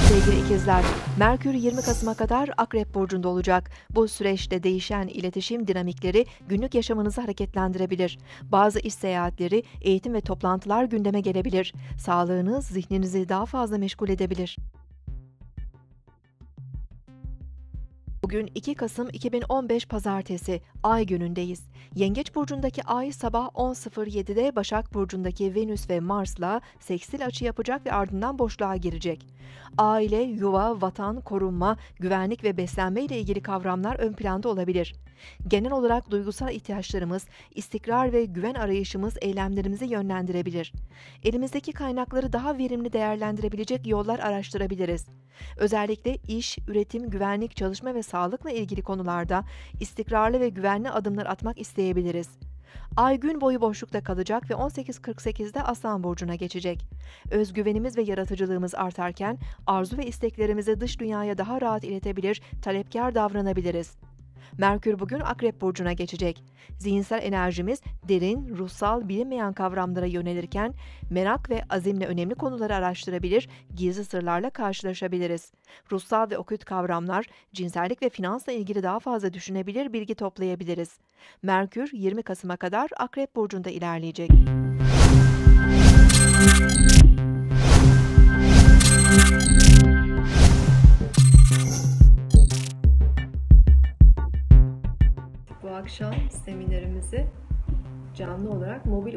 sevgili ikizler. Merkür 20 Kasım'a kadar Akrep Burcu'nda olacak. Bu süreçte değişen iletişim dinamikleri günlük yaşamınızı hareketlendirebilir. Bazı iş seyahatleri, eğitim ve toplantılar gündeme gelebilir. Sağlığınız zihninizi daha fazla meşgul edebilir. Bugün 2 Kasım 2015 Pazartesi, Ay günündeyiz. Yengeç burcundaki Ay sabah 10.07'de Başak burcundaki Venüs ve Mars'la sekstil açı yapacak ve ardından boşluğa girecek. Aile, yuva, vatan, korunma, güvenlik ve beslenme ile ilgili kavramlar ön planda olabilir. Genel olarak duygusal ihtiyaçlarımız, istikrar ve güven arayışımız eylemlerimizi yönlendirebilir. Elimizdeki kaynakları daha verimli değerlendirebilecek yollar araştırabiliriz. Özellikle iş, üretim, güvenlik, çalışma ve sağlıkla ilgili konularda istikrarlı ve güvenli adımlar atmak isteyebiliriz. Ay gün boyu boşlukta kalacak ve 18.48'de Aslan burcuna geçecek. Özgüvenimiz ve yaratıcılığımız artarken arzu ve isteklerimizi dış dünyaya daha rahat iletebilir, talepkar davranabiliriz. Merkür bugün Akrep burcuna geçecek. Zihinsel enerjimiz derin, ruhsal, bilinmeyen kavramlara yönelirken merak ve azimle önemli konuları araştırabilir, gizli sırlarla karşılaşabiliriz. Ruhsal ve okült kavramlar, cinsellik ve finansla ilgili daha fazla düşünebilir, bilgi toplayabiliriz. Merkür 20 Kasım'a kadar Akrep burcunda ilerleyecek. Bu akşam seminerimizi canlı olarak mobil